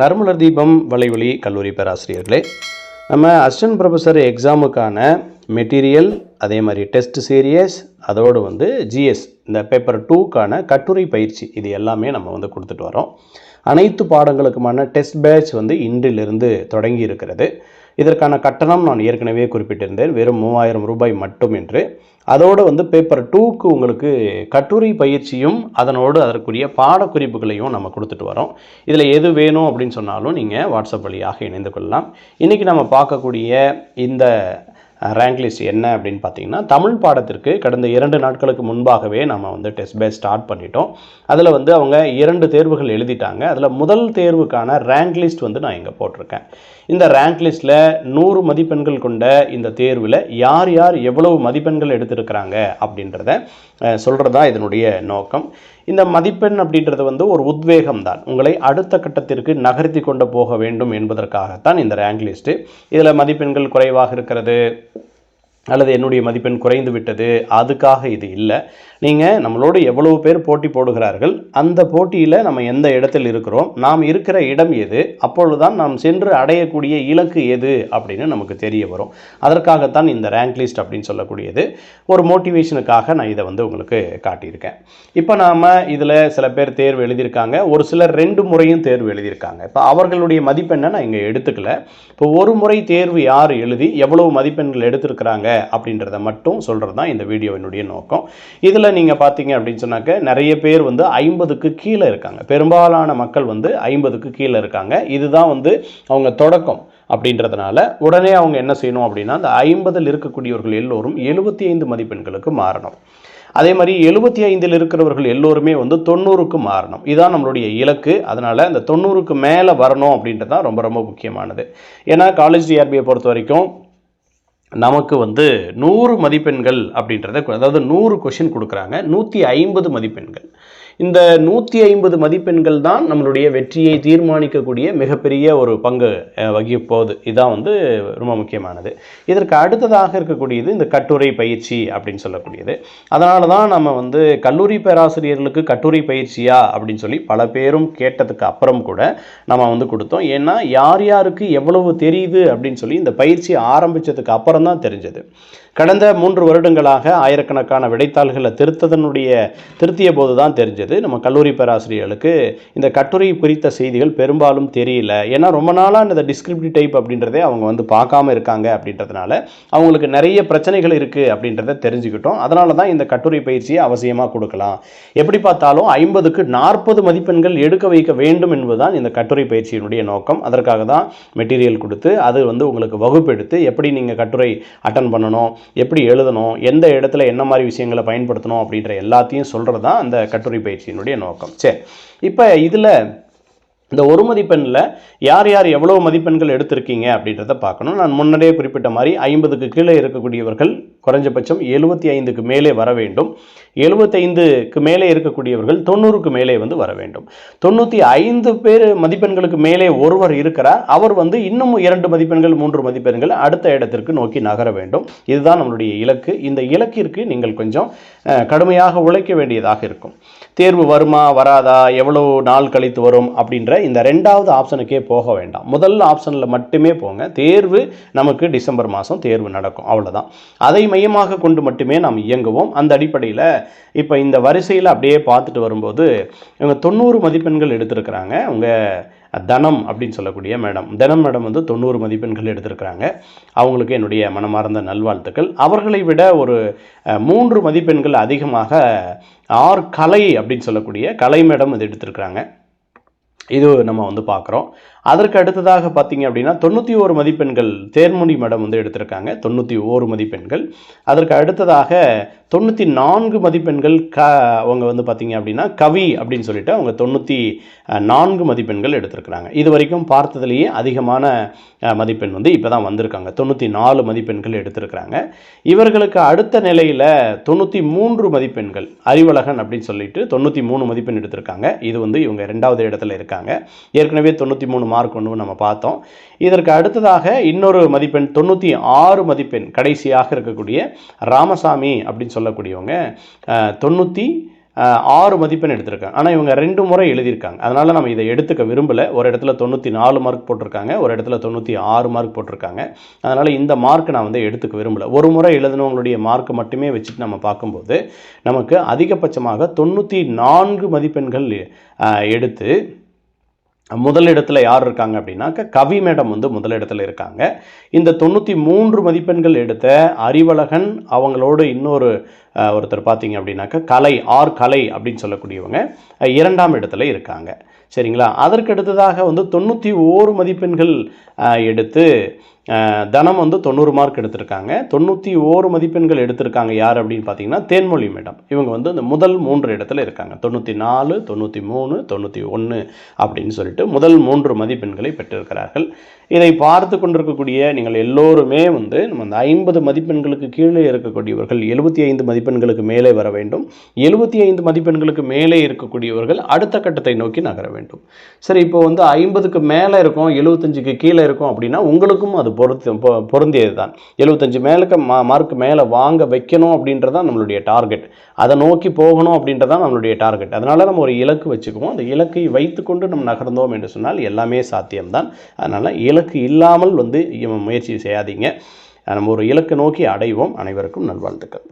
நறுமலர் தீபம் வலைவழி கல்லூரி பேராசிரியர்களே நம்ம அசிஸ்டன்ட் ப்ரொஃபஸர் எக்ஸாமுக்கான மெட்டீரியல் அதே மாதிரி டெஸ்ட் சீரியஸ் அதோடு வந்து ஜிஎஸ் இந்த பேப்பர் டூக்கான கட்டுரை பயிற்சி இது எல்லாமே நம்ம வந்து கொடுத்துட்டு வரோம். அனைத்து பாடங்களுக்குமான டெஸ்ட் பேட்ச் வந்து இன்றிலிருந்து தொடங்கி இருக்கிறது. இதற்கான கட்டணம் நான் ஏற்கனவே குறிப்பிட்டிருந்தேன் வெறும் மூவாயிரம் ரூபாய் மட்டும் என்று. அதோடு வந்து பேப்பர் டூக்கு உங்களுக்கு கட்டுரை பயிற்சியும் அதனோடு அதற்குரிய பாடக்குறிப்புகளையும் நம்ம கொடுத்துட்டு வரோம். இதில் எது வேணும் அப்படின்னு சொன்னாலும் நீங்கள் வாட்ஸ்அப் வழியாக இணைந்து கொள்ளலாம். இன்றைக்கி நம்ம பார்க்கக்கூடிய இந்த ரேங்க் லிஸ்ட் என்ன அப்படின்னு பார்த்தீங்கன்னா தமிழ் பாடத்திற்கு கடந்த இரண்டு நாட்களுக்கு முன்பாகவே நம்ம வந்து டெஸ்ட் பேஸ் ஸ்டார்ட் பண்ணிட்டோம். அதில் வந்து அவங்க இரண்டு தேர்வுகள் எழுதிட்டாங்க. அதில் முதல் தேர்வுக்கான ரேங்க் லிஸ்ட் வந்து நான் இங்கே போட்டிருக்கேன். இந்த ரேங்க் லிஸ்ட்டில் நூறு மதிப்பெண்கள் கொண்ட இந்த தேர்வில் யார் யார் எவ்வளவு மதிப்பெண்கள் எடுத்திருக்கிறாங்க அப்படின்றத சொல்கிறது தான் இதனுடைய நோக்கம். இந்த மதிப்பெண் அப்படின்றது வந்து ஒரு உத்வேகம் தான் உங்களை அடுத்த கட்டத்திற்கு நகர்த்தி கொண்டு போக வேண்டும் என்பதற்காகத்தான் இந்த ரேங்க் லிஸ்ட்டு இதில் மதிப்பெண்கள் குறைவாக இருக்கிறது அல்லது என்னுடைய மதிப்பெண் குறைந்து விட்டது அதுக்காக இது இல்லை. நீங்கள் நம்மளோட எவ்வளவு பேர் போட்டி போடுகிறார்கள் அந்த போட்டியில் நம்ம எந்த இடத்தில் இருக்கிறோம் நாம் இருக்கிற இடம் எது அப்பொழுதுதான் நாம் சென்று அடையக்கூடிய இலக்கு எது அப்படின்னு நமக்கு தெரிய வரும். அதற்காகத்தான் இந்த ரேங்க் லிஸ்ட் அப்படின்னு சொல்லக்கூடியது. ஒரு மோட்டிவேஷனுக்காக நான் இதை வந்து உங்களுக்கு காட்டியிருக்கேன். இப்போ நாம் இதில் சில பேர் தேர்வு எழுதியிருக்காங்க. ஒரு சிலர் ரெண்டு முறையும் தேர்வு எழுதியிருக்காங்க. இப்போ அவர்களுடைய மதிப்பெண்ணை நான் இங்கே எடுத்துக்கல. இப்போ ஒரு முறை தேர்வு யார் எழுதி எவ்வளவு மதிப்பெண்கள் எடுத்திருக்கிறாங்க அப்படின்றத மட்டும் சொல்கிறது தான் இந்த வீடியோவினுடைய நோக்கம். இதில் நீங்கள் பார்த்தீங்க அப்படின்னு சொன்னாக்க நிறைய பேர் வந்து ஐம்பதுக்கு கீழே இருக்காங்க. பெரும்பாலான மக்கள் வந்து ஐம்பதுக்கு கீழே இருக்காங்க. இதுதான் வந்து அவங்க தொடக்கம் அப்படின்றதுனால உடனே அவங்க என்ன செய்யணும் அப்படின்னா அந்த ஐம்பதில் இருக்கக்கூடியவர்கள் எல்லோரும் எழுபத்தி ஐந்து மதிப்பெண்களுக்கு மாறணும். அதே மாதிரி எழுபத்தி ஐந்தில் இருக்கிறவர்கள் எல்லோருமே வந்து தொண்ணூறுக்கு மாறணும். இதுதான் நம்மளுடைய இலக்கு. அதனால் அந்த தொண்ணூறுக்கு மேலே வரணும் அப்படின்றது தான் ரொம்ப ரொம்ப முக்கியமானது. ஏன்னா காலேஜ் டிஆர்பியை பொறுத்த வரைக்கும் நமக்கு வந்து நூறு மதிப்பெண்கள் அப்படின்றத அதாவது நூறு கொஷின் கொடுக்குறாங்க. நூற்றி ஐம்பது மதிப்பெண்கள். இந்த நூற்றி ஐம்பது மதிப்பெண்கள் தான் நம்மளுடைய வெற்றியை தீர்மானிக்கக்கூடிய மிகப்பெரிய ஒரு பங்கு வகிப்போகுது இதுதான் வந்து ரொம்ப முக்கியமானது. இதற்கு அடுத்ததாக இருக்கக்கூடியது இந்த கட்டுரை பயிற்சி அப்படின்னு சொல்லக்கூடியது. அதனால தான் நம்ம வந்து கல்லூரி பேராசிரியர்களுக்கு கட்டுரை பயிற்சியா அப்படின்னு சொல்லி பல பேரும் கேட்டதுக்கு அப்புறம் கூட நம்ம வந்து கொடுத்தோம். ஏன்னா யார் யாருக்கு எவ்வளவு தெரியுது அப்படின்னு சொல்லி இந்த பயிற்சி ஆரம்பித்ததுக்கு அப்புறம் தான் தெரிஞ்சது. கடந்த மூன்று வருடங்களாக ஆயிரக்கணக்கான விடைத்தாள்களை திருத்ததனுடைய திருத்திய போது தான் தெரிஞ்சது. நம்ம கல்லூரி பேராசிரியர்களுக்கு இந்த கட்டுரை குறித்த செய்திகள் பெரும்பாலும் தெரியல. ஏன்னா ரொம்ப நாளாக இந்த டிஸ்கிரிப்டிவ் டைப் அப்படின்றதே அவங்க வந்து பார்க்காம இருக்காங்க அப்படின்றதுனால அவங்களுக்கு நிறைய பிரச்சனைகள் இருக்குது அப்படின்றத தெரிஞ்சுக்கிட்டோம். அதனால தான் இந்த கட்டுரை பயிற்சியை அவசியமாக கொடுக்கலாம். எப்படி பார்த்தாலும் ஐம்பதுக்கு நாற்பது மதிப்பெண்கள் எடுக்க வைக்க வேண்டும் என்பதுதான் இந்த கட்டுரை பயிற்சியினுடைய நோக்கம். அதற்காக தான் மெட்டீரியல் கொடுத்து அது வந்து உங்களுக்கு வகுப்பெடுத்து எப்படி நீங்கள் கட்டுரை அட்டன் பண்ணணும் எப்படி எழுதணும் எந்த இடத்துல என்ன மாதிரி விஷயங்களை பயன்படுத்தணும் அப்படின்ற எல்லாத்தையும் சொல்கிறது தான் அந்த கட்டுரை பயிற்சியினுடைய நோக்கம். சரி இப்போ இதில் இந்த ஒரு மதிப்பெண்ணில் யார் யார் எவ்வளவு மதிப்பெண்கள் எடுத்திருக்கீங்க அப்படின்றத பார்க்கணும். நான் முன்னரே குறிப்பிட்ட மாதிரி ஐம்பதுக்கு கீழே இருக்கக்கூடியவர்கள் குறைஞ்சபட்சம் எழுபத்தி ஐந்துக்கு மேலே வர வேண்டும். எழுபத்தைந்துக்கு மேலே இருக்கக்கூடியவர்கள் தொண்ணூறுக்கு மேலே வந்து வர வேண்டும். தொண்ணூற்றி ஐந்து பேர் மதிப்பெண்களுக்கு மேலே ஒருவர் இருக்கிறார். அவர் வந்து இன்னும் இரண்டு மதிப்பெண்கள் மூன்று மதிப்பெண்கள் அடுத்த இடத்திற்கு நோக்கி நகர வேண்டும். இதுதான் நம்மளுடைய இலக்கு. இந்த இலக்கிற்கு நீங்கள் கொஞ்சம் கடுமையாக உழைக்க வேண்டியதாக இருக்கும். தேர்வு வருமா வராதா எவ்வளோ நாள் கழித்து வரும் அப்படின்ற இந்த ரெண்டாவது ஆப்ஷனுக்கே போக வேண்டாம். முதல் ஆப்ஷனில் மட்டுமே போங்க. தேர்வு நமக்கு டிசம்பர் மாதம் தேர்வு நடக்கும். அவ்வளோதான் அதை மையமாக கொண்டு மட்டுமே நாம் இயங்குவோம். அந்த அடிப்படையில் இப்போ இந்த வரிசையில் அப்படியே பார்த்துட்டு வரும்போது இவங்க தொண்ணூறு மதிப்பெண்கள் எடுத்திருக்கிறாங்க. உங்கள் தனம் அப்படின்னு சொல்லக்கூடிய மேடம். தனம் மேடம் வந்து தொண்ணூறு மதிப்பெண்கள் எடுத்திருக்கிறாங்க. அவங்களுக்கு என்னுடைய மனமார்ந்த நல்வாழ்த்துக்கள். அவர்களை விட ஒரு மூன்று மதிப்பெண்கள் அதிகமாக ஆர் கலை அப்படின்னு சொல்லக்கூடிய கலை மேடம் இது எடுத்திருக்கிறாங்க. இது நம்ம வந்து பார்க்குறோம். அதற்கு அடுத்ததாக பார்த்தீங்க அப்படின்னா தொண்ணூற்றி ஓரு மதிப்பெண்கள் தேர்மொழி மேடம் வந்து எடுத்திருக்காங்க. தொண்ணூற்றி ஓரு மதிப்பெண்கள். அதற்கு அடுத்ததாக தொண்ணூற்றி நான்கு மதிப்பெண்கள் க அவங்க வந்து பார்த்தீங்க அப்படின்னா கவி அப்படின்னு சொல்லிட்டு அவங்க தொண்ணூற்றி நான்கு மதிப்பெண்கள் எடுத்திருக்கிறாங்க. இது வரைக்கும் பார்த்ததுலேயே அதிகமான மதிப்பெண் வந்து இப்போ தான் வந்திருக்காங்க. தொண்ணூற்றி நாலு மதிப்பெண்கள் எடுத்திருக்கிறாங்க. இவர்களுக்கு அடுத்த நிலையில் தொண்ணூற்றி மூன்று மதிப்பெண்கள் அறிவழகன் அப்படின்னு சொல்லிட்டு தொண்ணூற்றி மூணு மதிப்பெண் எடுத்திருக்காங்க. இது வந்து இவங்க ரெண்டாவது இடத்துல இருக்காங்க. ஏற்கனவே தொண்ணூற்றி மூணு மார்க் ஒன்று நம்ம பார்த்தோம். இதற்கு அடுத்ததாக இன்னொரு மதிப்பெண் தொண்ணூற்றி ஆறு மதிப்பெண் கடைசியாக இருக்கக்கூடிய ராமசாமி அப்படின்னு சொல்லக்கூடியவங்க தொண்ணூற்றி ஆறு மதிப்பெண் எடுத்திருக்காங்க. ஆனால் இவங்க ரெண்டு முறை எழுதியிருக்காங்க. அதனால் நம்ம இதை எடுத்துக்க விரும்பலை. ஒரு இடத்துல தொண்ணூற்றி நாலு மார்க் போட்டிருக்காங்க ஒரு இடத்துல தொண்ணூற்றி ஆறு மார்க் போட்டிருக்காங்க. அதனால் இந்த மார்க் நான் வந்து எடுத்துக்க விரும்பலை. ஒரு முறை எழுதினவங்களுடைய மார்க் மட்டுமே வச்சுட்டு நம்ம பார்க்கும்போது நமக்கு அதிகபட்சமாக தொண்ணூற்றி நான்கு மதிப்பெண்கள் எடுத்து முதலிடத்தில் யார் இருக்காங்க அப்படின்னாக்க கவி மேடம் வந்து முதலிடத்தில் இருக்காங்க. இந்த தொண்ணூற்றி மூன்று மதிப்பெண்கள் எடுத்த அறிவழகன் அவங்களோட இன்னொரு ஒருத்தர் பார்த்தீங்க அப்படின்னாக்க கலை ஆர் கலை அப்படின்னு சொல்லக்கூடியவங்க இரண்டாம் இடத்துல இருக்காங்க. சரிங்களா? அதற்கு அடுத்ததாக வந்து தொண்ணூற்றி ஓரு மதிப்பெண்கள் எடுத்து தனம் வந்து தொண்ணூறு மார்க் எடுத்திருக்காங்க. தொண்ணூற்றி ஓரு மதிப்பெண்கள் எடுத்திருக்காங்க யார் அப்படின்னு பார்த்தீங்கன்னா தேன்மொழி மேடம். இவங்க வந்து இந்த முதல் மூன்று இடத்துல இருக்காங்க. தொண்ணூற்றி நாலு தொண்ணூற்றி மூணு தொண்ணூற்றி ஒன்று அப்படின்னு சொல்லிட்டு முதல் மூன்று மதிப்பெண்களை பெற்றிருக்கிறார்கள். இதை பார்த்து கொண்டிருக்கக்கூடிய நீங்கள் எல்லோருமே வந்து நம்ம அந்த ஐம்பது மதிப்பெண்களுக்கு கீழே இருக்கக்கூடியவர்கள் எழுபத்தி ஐந்து மதிப்பெண்களுக்கு மேலே வர வேண்டும். எழுபத்தி ஐந்து மதிப்பெண்களுக்கு மேலே இருக்கக்கூடியவர்கள் அடுத்த கட்டத்தை நோக்கி நகர வேண்டும். சரி இப்போ வந்து ஐம்பதுக்கு மேலே இருக்கும் எழுபத்தஞ்சுக்கு கீழே இருக்கும் அப்படின்னா உங்களுக்கும் அது பொருத்து பொருந்தியது தான் எழுபத்தஞ்சு மேலுக்கு மா மார்க் மேலே வாங்க வைக்கணும் அப்படின்றது தான் நம்மளுடைய டார்கெட் அதை நோக்கி போகணும் அப்படின்றதான் நம்மளுடைய டார்கெட் அதனால் நம்ம ஒரு இலக்கு வச்சுக்குவோம். அந்த இலக்கை வைத்துக்கொண்டு நம்ம நகர்ந்தோம் என்று சொன்னால் எல்லாமே சாத்தியம்தான். அதனால் இலக்கு இல்லாமல் வந்து முயற்சி செய்யாதீங்க. நம்ம ஒரு இலக்கு நோக்கி அடைவோம். அனைவருக்கும் நல்வாழ்த்துக்கள்.